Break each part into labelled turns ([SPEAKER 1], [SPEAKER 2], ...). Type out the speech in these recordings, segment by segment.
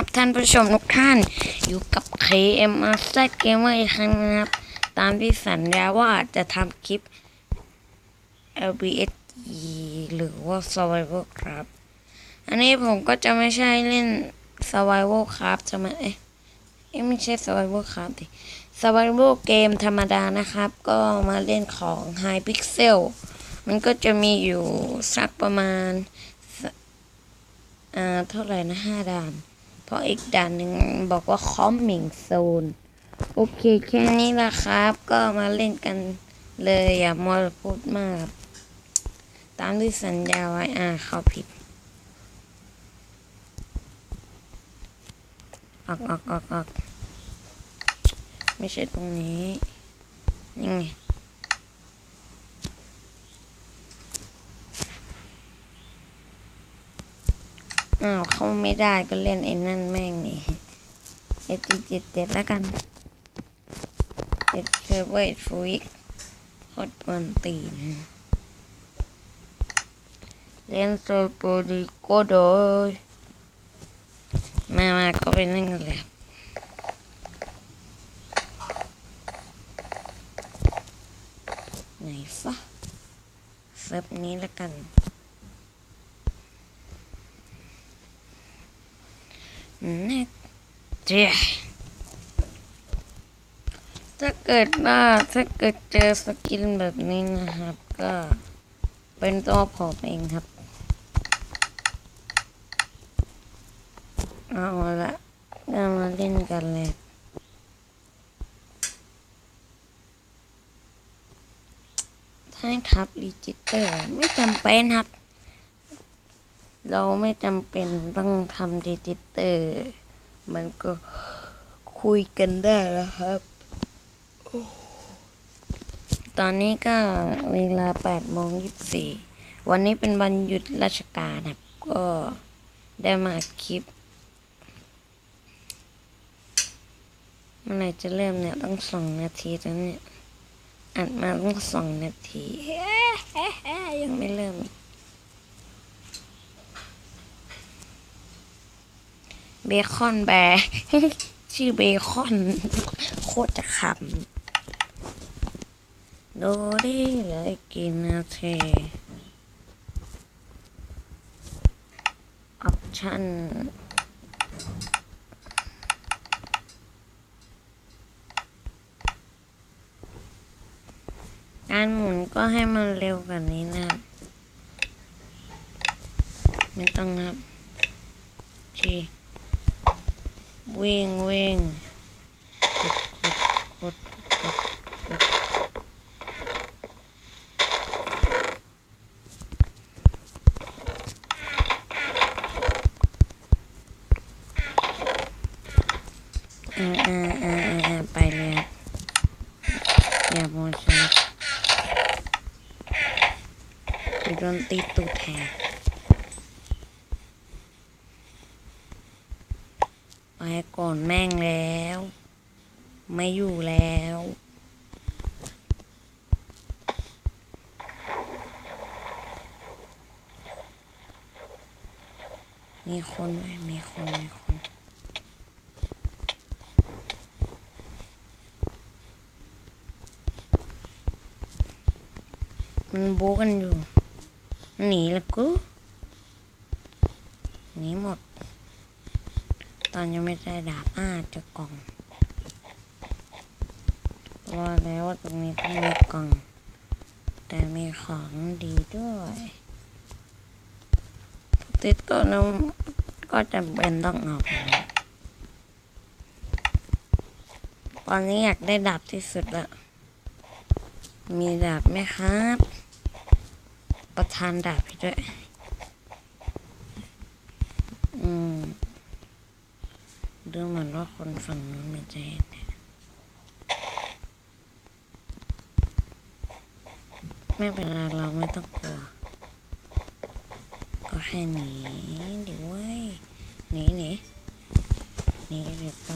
[SPEAKER 1] ครับ ท่านผู้ชมทุกท่านอยู่กับ KM Master Gamer อีกครั้งนะครับ ตามที่สัญญาว่าจะทำคลิป LBS หรือว่า Survival ครับ อันนี้ผมก็จะไม่ใช่เล่น Survival ครับจะมาเอ๊ะเอ๊ะไม่ใช่ Survival ครับดิ Survival เกมธรรมดานะครับ ก็มาเล่นของ High Pixel มันก็จะมีอยู่สักประมาณอ่าเท่าไหร่นะห้าด่าน เพราะอีกด่านหนึ่งบอกว่าคอมมิงโซนโอเคแค่นี้ละครับ ก็มาเล่นกันเลยอย่ามัวพูดมาก ตามที่สัญญาไว้อ่าเข้าผิด ออกออกออกออกไม่ใช่ตรงนี้นี่ไง อ้าวเข้าไม่ได้ก็เล่นไอ้นั่นแม่งนี่เอจีเจ็ดเจ็ดแล้วกันเจ็ดเซอร์เวอร์ฟูกโคตรกวนตีนเล่นโซโปรดิโกโดยมามาก็ไปนั่งกันเลยไหนฟะเซิร์ฟนี้แล้วกัน น็ตเดีถ้าเกิดว่าถ้าเกิดเจอสกินแบบนี้นะครับ ก็เป็นตัวผมเองครับ เอาละก็มาเล่นกันเลยใช่ครับรีจิเตอร์ไม่จำเป็นครับ เราไม่จำเป็นต้องทำดิจิเตอร์ มันก็คุยกันได้แล้วครับ ตอนนี้ก็เวลา8โมง24 วันนี้เป็นวันหยุดราชการครับ ก็ได้มาอัดคลิปเมื่อไหร่จะเริ่มเนี่ย ต้องสองนาทีแล้วเนี่ย อัดมาต้องสองนาที ยังไม่เริ่มอีก เบคอนแบร์ชื่อเบคอน โคตรจะขำดูดิเลยกินนาทีออปชั่นการหมุนก็ให้มันเร็วกว่านี้นะ ไม่ต้องนับที วิ่งวิ่งกดกดกดกดกดอ่าอ่าอ่าอ่าไปเลยอย่าโมชั่นโดนตีตูดแทน ไปก่อ นแม่งแล้ว ไม่อยู่แล้วมีคนไหมมีคน มีคน มันโบกันอยู่ หนีแล้วกู หนีหมด ตอนยังไม่ได้ดาบอ้าจะกล่องว่าแล้วว่าตรงนี้ต้องมีกล่อง แต่มีของดีด้วยติดตัวนั้นก็จำเป็นต้องเอาไปตอนนี้อยากได้ดาบที่สุดละมีดาบไหมครับ ประทานดาบให้ด้วย อืม ดูเหมือนว่าคนฝั่งนู้นมันจะเห็นเนี่ยไม่เป็นไรเราไม่ต้องกลัว ก็แค่หนีเดี๋ยวเว้ยหนีหนีหนีเดี๋ยวไป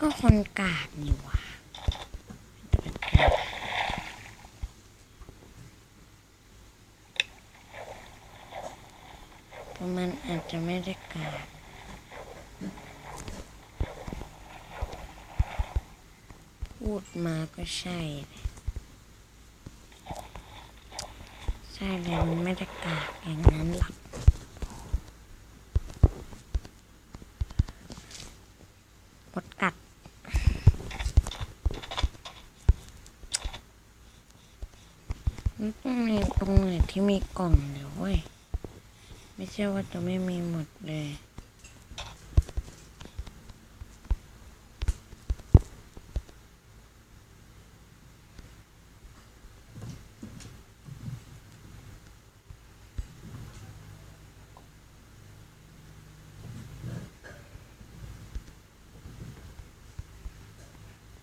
[SPEAKER 1] ก็คนกาดนี่หว่า อา จะไม่ได้กาบพูดมาก็ใช่ ใช่เลยมันไม่ได้กาบอย่างนั้นหรอกมดกัดมันต้องมีตรงไหนที่มีกล่องเดี๋ยวเว้ย ไม่ใช่ว่าจะไม่มีหมดเลย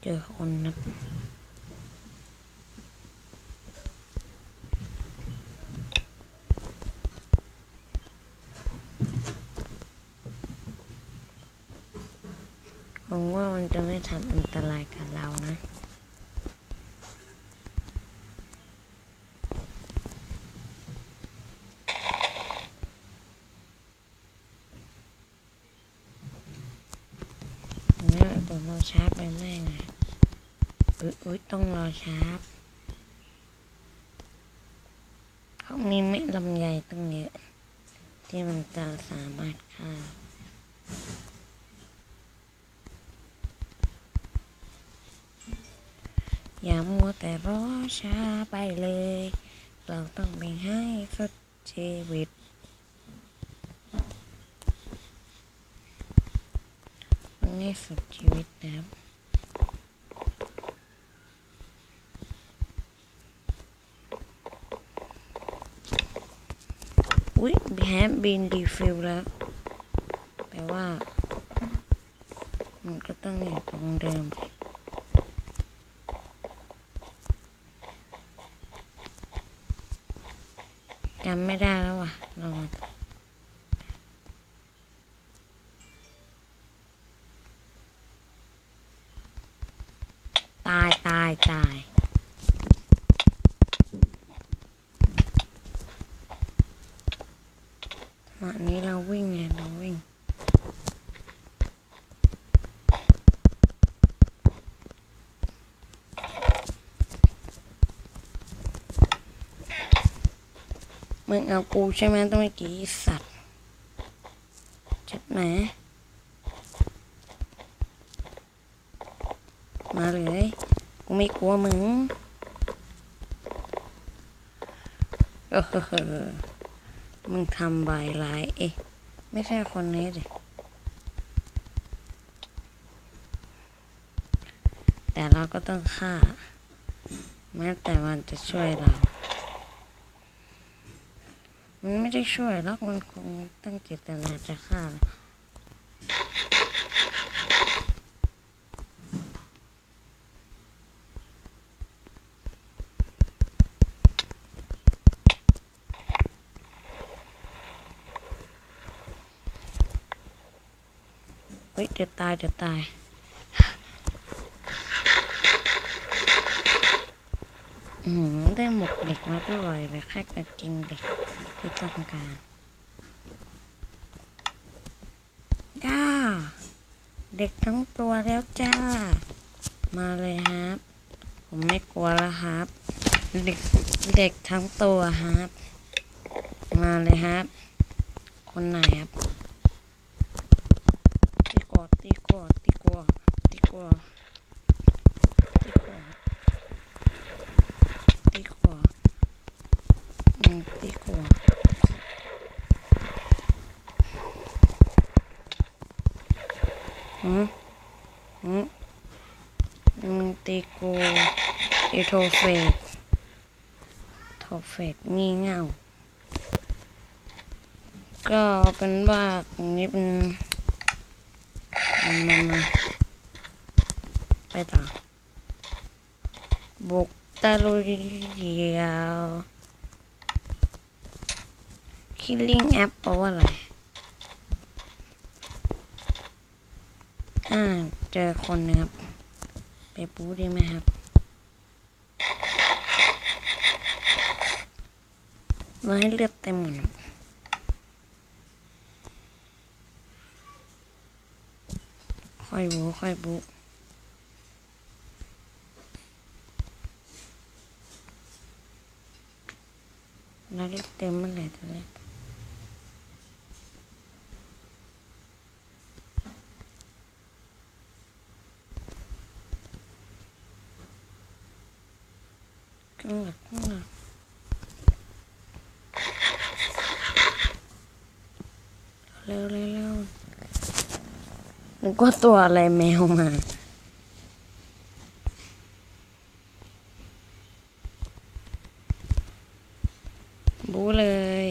[SPEAKER 1] เจอคนนะ ผมว่า มันจะไม่ทำอันตรายกับเรานะ เนี่ยผมรอชาร์จไปแม่งไงอุ๊ยอุ๊ยต้องรอชาร์จเขามีเม็ดลำไยตั้งเยอะ ที่มันจะสามารถฆ่า อย่ามัวแต่รอช้าไปเลย เราต้องไปให้สุดชีวิตมันให้สุดชีวิตนะครับอุ๊ยแฮมบินดีฟิลแล้วแปลว่า มันก็ต้องอยู่ตรงเดิม จำไม่ได้แล้วว่ะลองตายตายตาย วันนี้เราวิ่งไงเราวิ่ง มึงเอากูใช่ไหมต้องเมื่อกี้สัตว์ชัดไหมมาเลย กูไม่กลัวมึงเออมึงทำใบลายเอ๊ะ ไม่ใช่คนนี้ดิแต่เราก็ต้องฆ่า แม้แต่มันจะช่วยเรา มันไม่ได้ช่วยหรอกมันคงตั้งเจตนาจะฆ่าเฮ้ยเดี๋ยวตายเดี๋ยวตายอืมได้หมกเด็กมาด้วยเลยแค่กระจิงเด็ก ที่ต้องการจ้าเด็กทั้งตัวแล้วจ้า มาเลยครับ ผมไม่กลัวแล้วครับ เด็กเด็กทั้งตัวครับ มาเลยครับ คนไหนครับตีกอดตีกอดตีกอดตีกอดตีกอด ตีขวาอืมตีขวา หืมหืมมึงตีกูเอโทเฟกโทเฟกงี่เง่า ก็เป็นว่าตรงนี้เป็นมามามาไปต่อบุกตะลุยเดียว Killing App แปลว่าอะไร ถ้าเจอคนนะครับ ไปปูได้ไหมครับ มาให้เลือดเต็มหมดค่อยบูค่อยบูนักเล็กเต็มมันเลยตัวเนี้ก เร็วเร็วเร็วนึกว่าตัวอะไรแมวมาบูเลย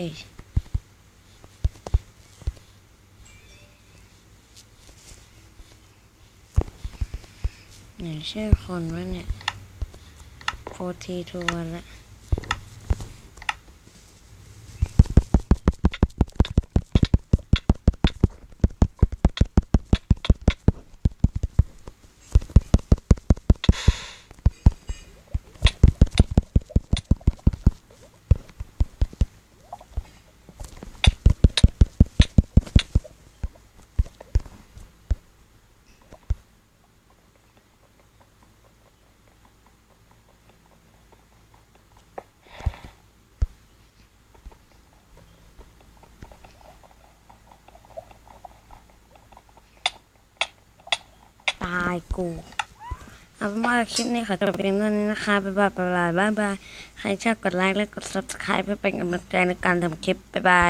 [SPEAKER 1] ไหนชื่อคนวะเนี่ย โฟทีทัวร์ละายกูเอาเป็นว่าคลิปนี้ขอจบเพียงเท่านี้นะคะบ๊ายบายบ๊ายบายบ๊ายบายใครชอบกดไลค์และกด subscribe เพื่อเป็นกำลังใจในการทำคลิปบ๊ายบาย